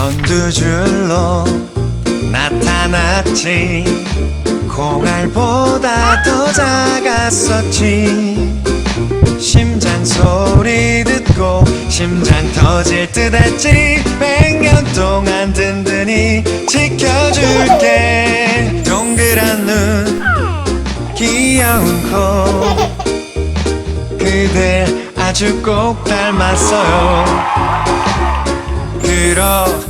넌두 줄로 나타났지. 콩알보다 더 작았었지. 심장 소리 듣고 심장 터질 듯 했지. 백년 동안 든든히 지켜줄게. 동그란 눈 귀여운 코. 그댈 아주 꼭 닮았어요. 그렇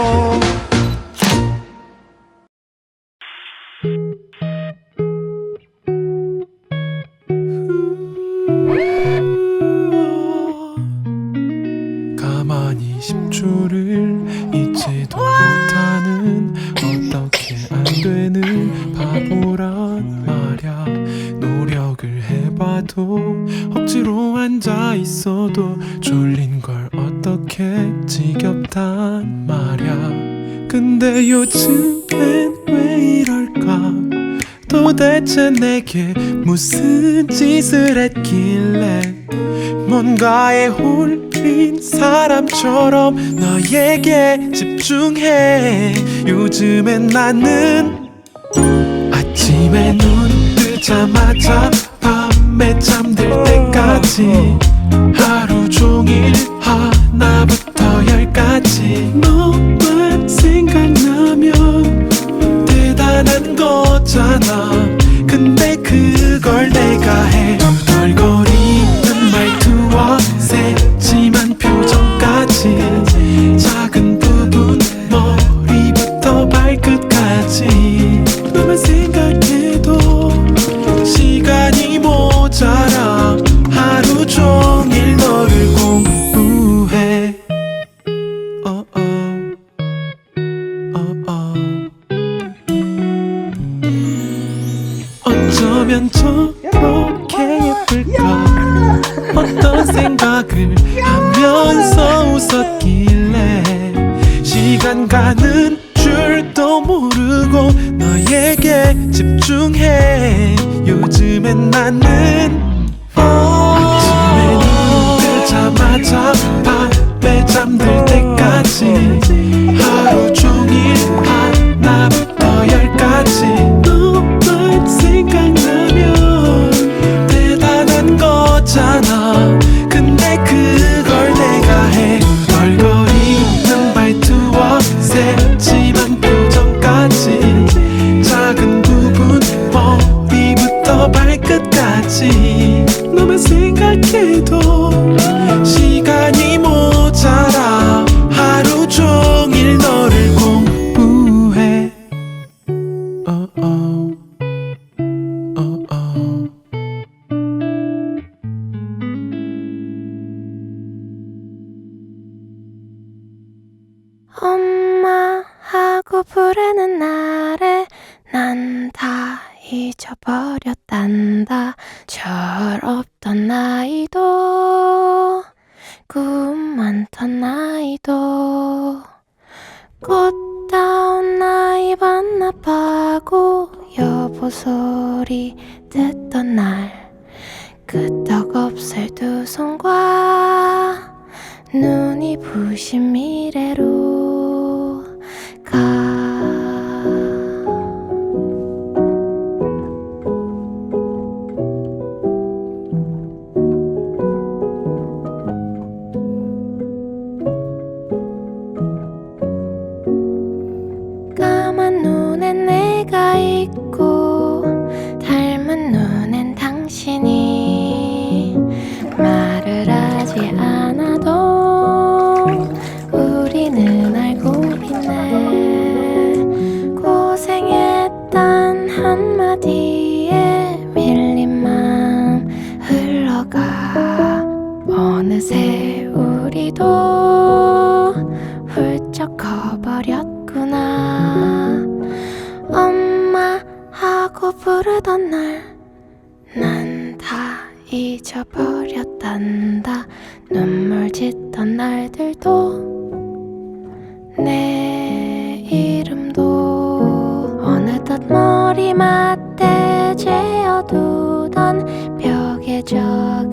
있어도 졸린 걸 어떻게 지겹단 말야? 근데 요즘엔 왜 이럴까? 도대체 내게 무슨 짓을 했길래? 뭔가에 홀린 사람처럼 너에게 집중해. 요즘엔 나는 아침에 눈 뜨자마자 밤에 잠들 때까지 하루 종일 하나부터 열까지 너만 생각나면 대단한 거잖아. 근데 그걸 내가 해 어떤 생각을 하면서 웃었길래 시간 가는 줄도 모르고 너에게 집중해. 요즘엔 나는 아침에 눈 뜨자마자 밤에 잠들 때까지 거잖아. 근데 그걸 내가 해. 덜거리는 말투와 새침한 표정까지. 작은 부분 머리부터 발끝까지 부르는 날에 난 다 잊어버렸단다. 철없던 나이도 꿈 많던 나이도. 꽃다운 나이 반납하고 여보 소리 듣던 날. 끄떡없을 두 손과 눈이 부신 미래로 내가 있고 닮은 눈엔 당신이 말을 하지 않아도 우리는 알고 있네. 고생했단 한마디에 밀린 마음 흘러가. 어느새 우리도 훌쩍 커버렸 쓰던 날 난 다 잊어버렸단다. 눈물 짓던 날들도 내 이름도 어느덧 머리맡에 재어두던 벽에 적은